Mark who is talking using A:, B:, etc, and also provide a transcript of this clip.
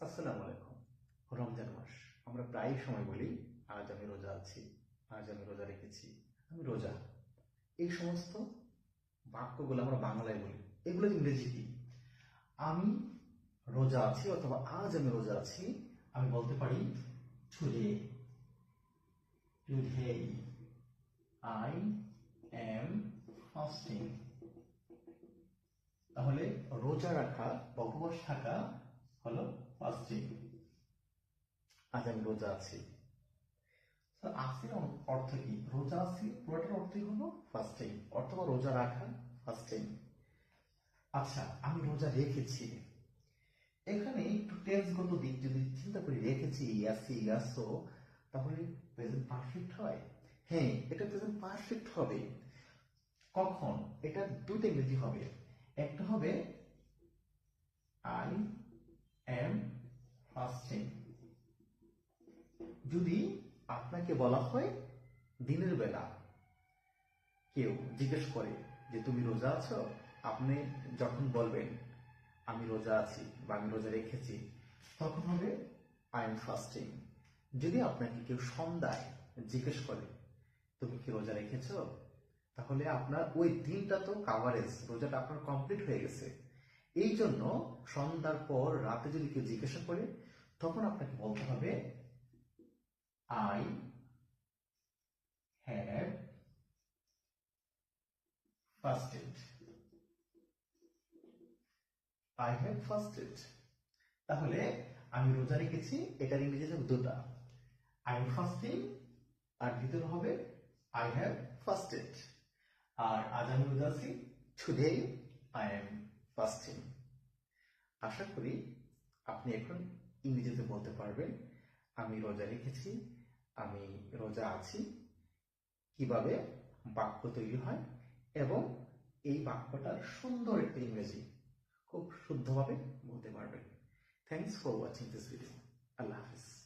A: আসসালামু আলাইকুম। রমজান মাস। আমরা প্রায় সময় বলি আজ আমি রোজা আছি আজ আমি রোজা রেখেছি আমি রোজা। এই সমস্ত বাক্যগুলো আমরা বাংলায় বলি। এগুলো ইংরেজি কি? আমি রোজা আছি অথবা আজ আমি রোজা আছি আমি বলতে পারি today today I am fasting তাহলে রোজা রাখা বা উপবাস থাকা হলো ফাস্টিং আজ আমি রোজা আছি। আসির অর্থ কি? রোজা আছি, পুরোটার অর্থই হলো ফাস্টিং অথবা রোজা রাখা ফাস্টিং আচ্ছা আমি রোজা রেখেছি। এখানে একটু টেন্সগত দিক যদি চিন্তা করি, রেখেছি, ইয়াসি, ইয়াসো, তাহলে প্রেজেন্ট পারফেক্ট হয়? হ্যাঁ এটা প্রেজেন্ট পারফেক্ট হবে। কখন? এটা দুটো ইংরেজি হবে। একটা হবে আই এম ফাস্টিং যদি আপনাকে বলা হয় দিনের বেলা কেউ জিজ্ঞেস করে যে তুমি রোজা আছো, আপনি যখন বলবেন, আমি রোজা আছি বা আমি রোজা রেখেছি, তখন হবে আই এম ফাস্টিং যদি আপনাকে কেউ সন্ধ্যায় জিজ্ঞেস করে, তুমি কি রোজা রেখেছ? তাহলে আপনার ওই দিনটা তো কাভারেজ রোজাটা আপনার কমপ্লিট হয়ে গেছে। এই জন্য সন্ধ্যার পর রাতে যদি কেউ জিজ্ঞাসা করে, তখন আপনাকে বলতে হবে I have fasted I have fasted তাহলে আমি রোজা রেখেছি, এটার ইংরেজি হবে দুটা আই এম ফাস্টিং আর ভিতরে হবে আই হ্যাভ ফাস্টেড আর আজ আমি রোজা আছি টুডে আই এম ফাস্টিং আশা করি আপনি এখন ইংরেজিতে বলতে পারবেন, আমি রোজা রেখেছি আমি রোজা আছি, কীভাবে বাক্য তৈরি হয় এবং এই বাক্যটার সুন্দর একটা ইংরেজি খুব শুদ্ধভাবে বলতে পারবেন। Thanks for watching this video Allah Hafiz.